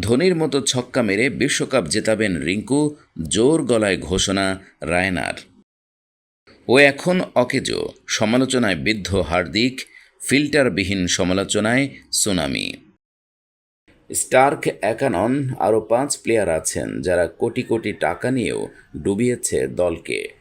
ধোনির মতো ছক্কা মেরে বিশ্বকাপ জেতাবেন রিঙ্কু, জোর গলায় ঘোষণা রায়নার। ও এখন অকেজো, সমালোচনায় বিদ্ধ হার্দিক, ফিল্টারবিহীন সমালোচনায় সুনামি। স্টার্ক একানন আরও পাঁচ প্লেয়ার আছেন যারা কোটি কোটি টাকা নিয়েও ডুবিয়েছে দলকে।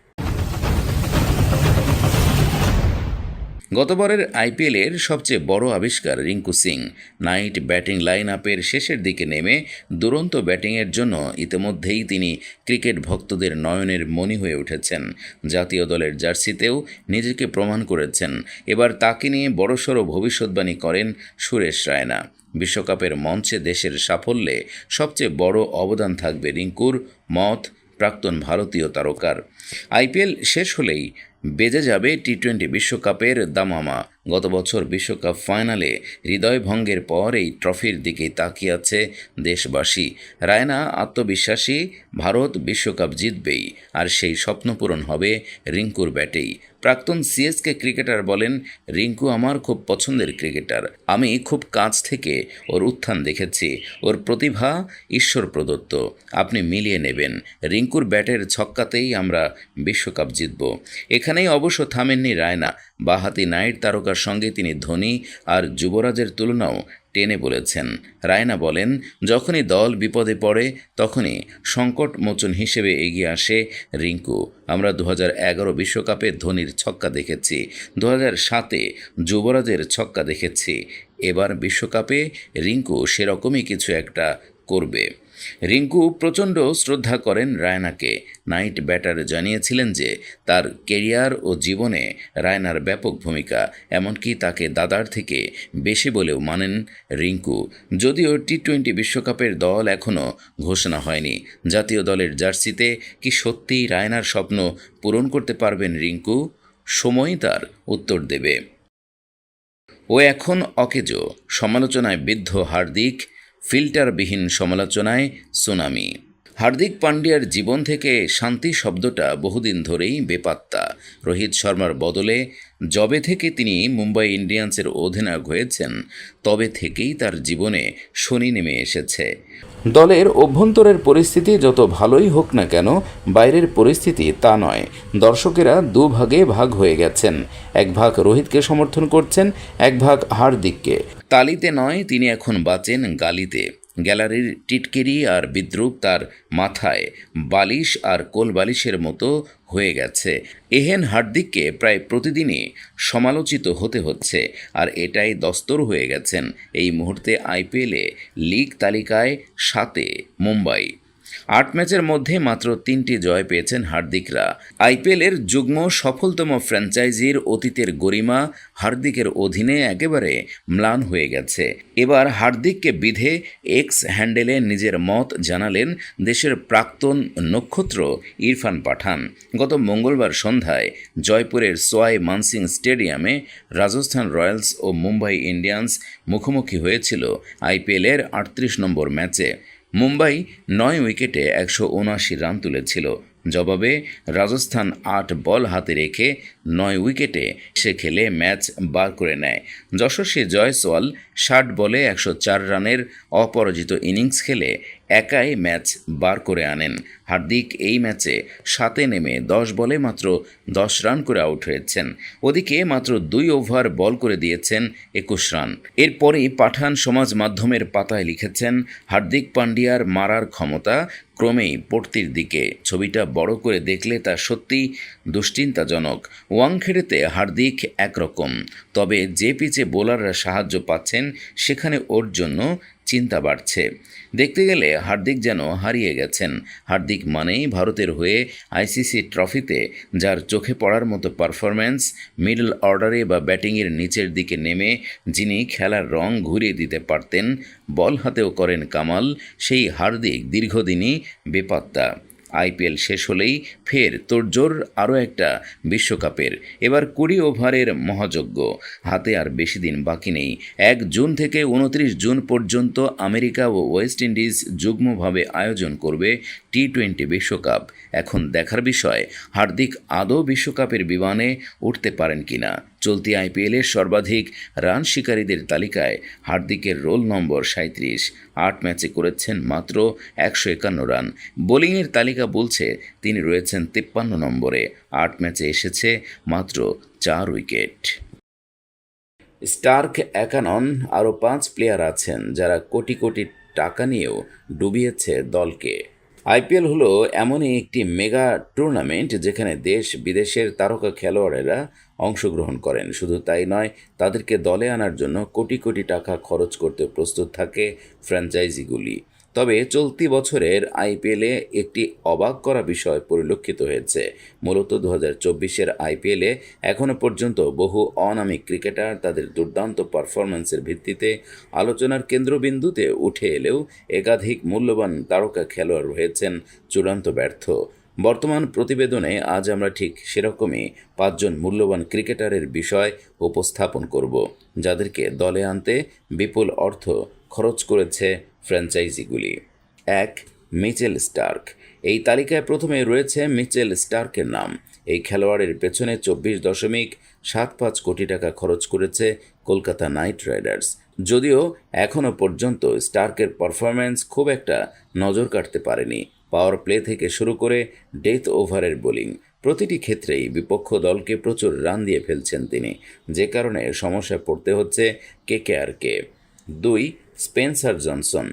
গতবারের আইপিএলের সবচেয়ে বড় আবিষ্কার Rinku Singh. Knight batting line আপের শেষের দিকে নেমে দুরন্ত ব্যাটিংয়ের জন্য ইতিমধ্যেই তিনি ক্রিকেট ভক্তদের নয়নের মণি হয়ে উঠেছেন। জাতীয় দলের জার্সিতেও নিজেকে প্রমাণ করেছেন। এবার তাকে নিয়ে বড়সড় ভবিষ্যৎবাণী করেন সুরেশ রায়না। বিশ্বকাপের মঞ্চে দেশের সাফল্যে সবচেয়ে বড় অবদান থাকবে রিঙ্কুর মত প্রাক্তন ভারতীয় তারকার। আইপিএল শেষ হলেই বেজে যাবে টি টোয়েন্টি বিশ্বকাপের দামামা। গত বছর বিশ্বকাপ ফাইনালে হৃদয়ভঙ্গের পর এই ট্রফির দিকে তাকিয়ে আছে দেশবাসী। রায়না আত্মবিশ্বাসী, ভারত বিশ্বকাপ জিতবেই, আর সেই স্বপ্ন পূরণ হবে রিঙ্কুর ব্যাটেই। প্রাক্তন সিএসকে ক্রিকেটার বলেন, রিঙ্কু আমার খুব পছন্দের ক্রিকেটার। আমি খুব কাছ থেকে ওর উত্থান দেখেছি। ওর প্রতিভা ঈশ্বর প্রদত্ত। আপনি মিলিয়ে নেবেন। রিঙ্কুর ব্যাটের ছক্কাতেই আমরা বিশ্বকাপ জিতব। এখানেই অবশ্য থামেননি রায়না। বাহাতি নাইট তারকার সঙ্গে তিনি ধোনি আর যুবরাজের তুলনাও টেনে বলেছেন। রায়না বলেন, যখনই দল বিপদে পড়ে, তখনই সংকট মোচন হিসেবে এগিয়ে আসে রিঙ্কু। আমরা দু বিশ্বকাপে ধোনির ছক্কা দেখেছি দু সাতে যুবরাজের ছক্কা দেখেছি। এবার বিশ্বকাপে রিঙ্কু সেরকমই কিছু একটা করবে। রিঙ্কু প্রচণ্ড শ্রদ্ধা করেন রায়নাকে। নাইট ব্যাটার জানিয়েছিলেন যে, তার কেরিয়ার ও জীবনে রায়নার ব্যাপক ভূমিকা, এমনকি তাকে দাদার থেকে বেশি বলেও মানেন রিঙ্কু। যদিও টি টোয়েন্টি বিশ্বকাপের দল এখনও ঘোষণা হয়নি। জাতীয় দলের জার্সিতে কি সত্যিই রায়নার স্বপ্ন পূরণ করতে পারবেন রিঙ্কু? সময় তার উত্তর দেবে। ও এখন অকেজো। সমালোচনায় বিদ্ধ হার্দিক ফিল্টারবিহীন সমালোচনায় সুনামি। হার্দিক পান্ডিয়ার জীবন থেকে শান্তি শব্দটা বহুদিন ধরেই বেপাত্তা। রোহিত শর্মার বদলে যবে থেকে তিনি মুম্বাই ইন্ডিয়ান্সের অধিনায়ক হয়েছেন, তবে থেকেই তার জীবনে শনি নেমে এসেছে। দলের অভ্যন্তরের পরিস্থিতি যত ভালোই হোক না কেন, বাইরের পরিস্থিতি তা নয়। দর্শকেরা দুভাগে ভাগ হয়ে গেছেন। এক ভাগ রোহিতকে সমর্থন করছেন, এক ভাগ হার্দিককে। তালিতে নয়, তিনি এখন বাঁচেন গালিতে। গ্যালারির টিটকিরি আর বিদ্রুপ তার মাথায় বালিশ আর কোল বালিশের মতো হয়ে গেছে। এহেন হার্দিককে প্রায় প্রতিদিনই সমালোচিত হতে হচ্ছে আর এটাই দস্তর হয়ে গেছেন। এই মুহূর্তে আইপিএলে লিগ তালিকায় সাতে মুম্বাই। আট ম্যাচের মধ্যে মাত্র তিনটি জয় পেয়েছেন হার্দিকরা। আইপিএলের যুগ্ম সফলতম ফ্র্যাঞ্চাইজির অতীতের গরিমা হার্দিকের অধীনে একেবারে ম্লান হয়ে গেছে। এবার হার্দিককে বিধে এক্স হ্যান্ডেলে নিজের মত জানালেন দেশের প্রাক্তন নক্ষত্র ইরফান পাঠান। গত মঙ্গলবার সন্ধ্যায় জয়পুরের সোয়াই মানসিং স্টেডিয়ামে রাজস্থান রয়্যালস ও মুম্বাই ইন্ডিয়ান্স মুখোমুখি হয়েছিল আইপিএলের আটত্রিশ নম্বর ম্যাচে। মুম্বাই নয় উইকেটে একশো উনআশি রান তুলেছিল। জবাবে রাজস্থান আট বল হাতে রেখে নয় উইকেটে সে খেলে ম্যাচ বার করে নেয়। যশস্বী জয়সওয়াল ষাট বলে একশো চার রানের অপরাজিত ইনিংস খেলে একাই ম্যাচ বার করে আনেন। হার্দিক এই ম্যাচে সাতে নেমে দশ বলে মাত্র দশ রান করে আউট হয়েছেন। ওদিকে মাত্র দুই ওভার বল করে দিয়েছেন একুশ রান। এরপরেই পাঠান সমাজ মাধ্যমের পাতায় লিখেছেন, হার্দিক পান্ডিয়ার মারার ক্ষমতা ক্রমেই পড়তির দিকে। ছবিটা বড় করে দেখলে তা সত্যিই দুশ্চিন্তাজনক। ওয়াংখেড়েতে হার্দিক একরকম। তবে যে পিচে বোলাররা সাহায্য পাচ্ছেন সেখানে ওর জন্য চিন্তা বাড়ছে। দেখতে গেলে হার্দিক যেন হারিয়ে গেছেন। হার্দিক মানেই ভারতের হয়ে আইসিসি ট্রফিতে, যার চোখে পড়ার মতো পারফরম্যান্স, মিডল অর্ডারে বা ব্যাটিংয়ের নিচের দিকে নেমে যিনি খেলার রং ঘুরিয়ে দিতে পারতেন, বল হাতেও করেন কামাল, সেই হার্দিক দীর্ঘদিনই বেপাত্তা। আইপিএল শেষ হলেই ফের তোড়জোড় আরও একটা বিশ্বকাপের। এবার কুড়ি ওভারের মহাযজ্ঞ। হাতে আর বেশি দিন বাকি নেই। এক জুন থেকে উনত্রিশ জুন পর্যন্ত আমেরিকা ও ওয়েস্ট ইন্ডিজ যুগ্মভাবে আয়োজন করবে টি টোয়েন্টি বিশ্বকাপ। এখন দেখার বিষয়, হার্দিক আদৌ বিশ্বকাপের বিমানে উঠতে পারেন কিনা। চলতি আইপিএলের সর্বাধিক রান শিকারীদের তালিকায় হার্দিকের রোল নম্বর সাঁত্রিশ আট ম্যাচে করেছেন মাত্র একশো একান্ন রান। বোলিংয়ের তালিকা বলছে তিনি রয়েছেন তিপ্পান্ন নম্বরে। আট ম্যাচে এসেছে মাত্র চার উইকেট। স্টার্ক একানন আরও পাঁচ প্লেয়ার আছেন যারা কোটি কোটি টাকা নিয়েও ডুবিয়েছে দলকে। আইপিএল হলো এমনই একটি মেগা টুর্নামেন্ট যেখানে দেশ বিদেশের তারকা খেলোয়াড়েরা অংশগ্রহণ করেন। শুধু তাই নয়, তাদেরকে দলে আনার জন্য কোটি কোটি টাকা খরচ করতে প্রস্তুত থাকে ফ্র্যাঞ্চাইজিগুলি। তবে চলতি বছরের আইপিএলে একটি অবাক করা বিষয় পরিলক্ষিত হয়েছে। মূলত দু হাজার চব্বিশের আইপিএলে এখনও পর্যন্ত বহু অনামিক ক্রিকেটার তাদের দুর্দান্ত পারফরম্যান্সের ভিত্তিতে আলোচনার কেন্দ্রবিন্দুতে উঠে এলেও একাধিক মূল্যবান তারকা খেলোয়াড় রয়েছেন চূড়ান্ত ব্যর্থ। বর্তমান প্রতিবেদনে আজ আমরা ঠিক সেরকমই পাঁচজন মূল্যবান ক্রিকেটারের বিষয় উপস্থাপন করব, যাদেরকে দলে আনতে বিপুল অর্থ খরচ করেছে ফ্র্যাঞ্চাইজিগুলি। এক, মিচেল স্টার্ক। এই তালিকায় প্রথমে রয়েছে মিচেল স্টার্কের নাম। এই খেলোয়াড়ের পেছনে চব্বিশ দশমিক সাত পাঁচ কোটি টাকা খরচ করেছে কলকাতা নাইট রাইডার্স। যদিও এখনও পর্যন্ত স্টার্কের পারফরম্যান্স খুব একটা নজর কাটতে পারেনি। পাওয়ার প্লে থেকে শুরু করে ডেথ ওভারের বোলিং, প্রতিটি ক্ষেত্রেই বিপক্ষ দলকে প্রচুর রান দিয়ে ফেলছেন তিনি। যে কারণে সমস্যায় পড়তে হচ্ছে কেকেআরকে। দুই, স্পেন্সার জনসন।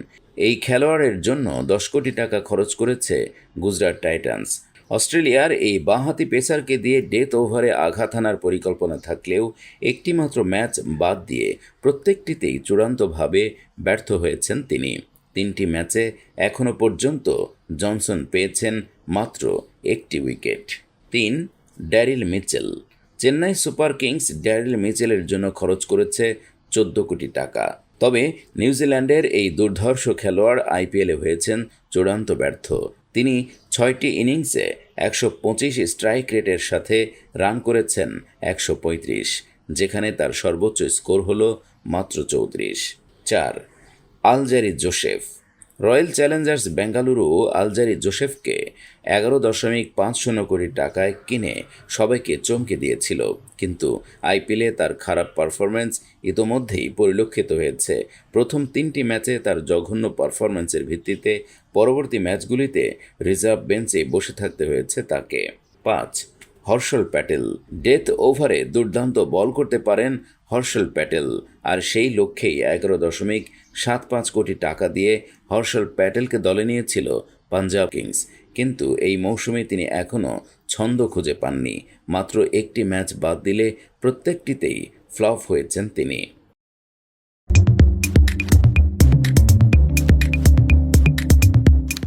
এই খেলোয়াড়ের জন্য দশ কোটি টাকা খরচ করেছে গুজরাট টাইটান্স। অস্ট্রেলিয়ার এই বাঁহাতি পেসারকে দিয়ে ডেথ ওভারে আঘাত হানার পরিকল্পনা থাকলেও একটিমাত্র ম্যাচ বাদ দিয়ে প্রত্যেকটিতেই চূড়ান্তভাবে ব্যর্থ হয়েছেন তিনি। তিনটি ম্যাচে এখনও পর্যন্ত জনসন পেয়েছেন মাত্র একটি উইকেট। তিন, Daryl Mitchell. Chennai Super Kings Daryl মিচেলের জন্য খরচ করেছে চোদ্দ কোটি টাকা। তবে নিউজিল্যান্ডের এই দুর্ধর্ষ খেলোয়াড় আইপিএলে হয়েছেন চূড়ান্ত ব্যর্থ। তিনি ছয়টি ইনিংসে একশো পঁচিশ স্ট্রাইক রেটের সাথে রান করেছেন একশো পঁয়ত্রিশ, যেখানে তার সর্বোচ্চ স্কোর হল মাত্র চৌত্রিশ। চার Alzarri Joseph. Royal Challengers Bengaluru Alzarri জোসেফকে এগারো দশমিক পাঁচ শূন্য কোটি টাকায় কিনে সবাইকে চমকে দিয়েছিল। কিন্তু আইপিএলে তার খারাপ পারফরম্যান্স ইতোমধ্যেই পরিলক্ষিত হয়েছে। প্রথম তিনটি ম্যাচে তার জঘন্য পারফরম্যান্সের ভিত্তিতে পরবর্তী ম্যাচগুলিতে রিজার্ভ বেঞ্চে বসে থাকতে হয়েছে তাকে। পাঁচ হর্ষল প্যাটেল। ডেথ ওভারে দুর্দান্ত বল করতে পারেন হর্ষল প্যাটেল। আর সেই লক্ষ্যেই এগারো দশমিক সাত পাঁচ কোটি টাকা দিয়ে হর্ষল প্যাটেলকে দলে নিয়েছিল পাঞ্জাব কিংস। কিন্তু এই মৌসুমে তিনি এখনও ছন্দ খুঁজে পাননি। মাত্র একটি ম্যাচ বাদ দিলে প্রত্যেকটিতেই ফ্লপ হয়েছেন তিনি।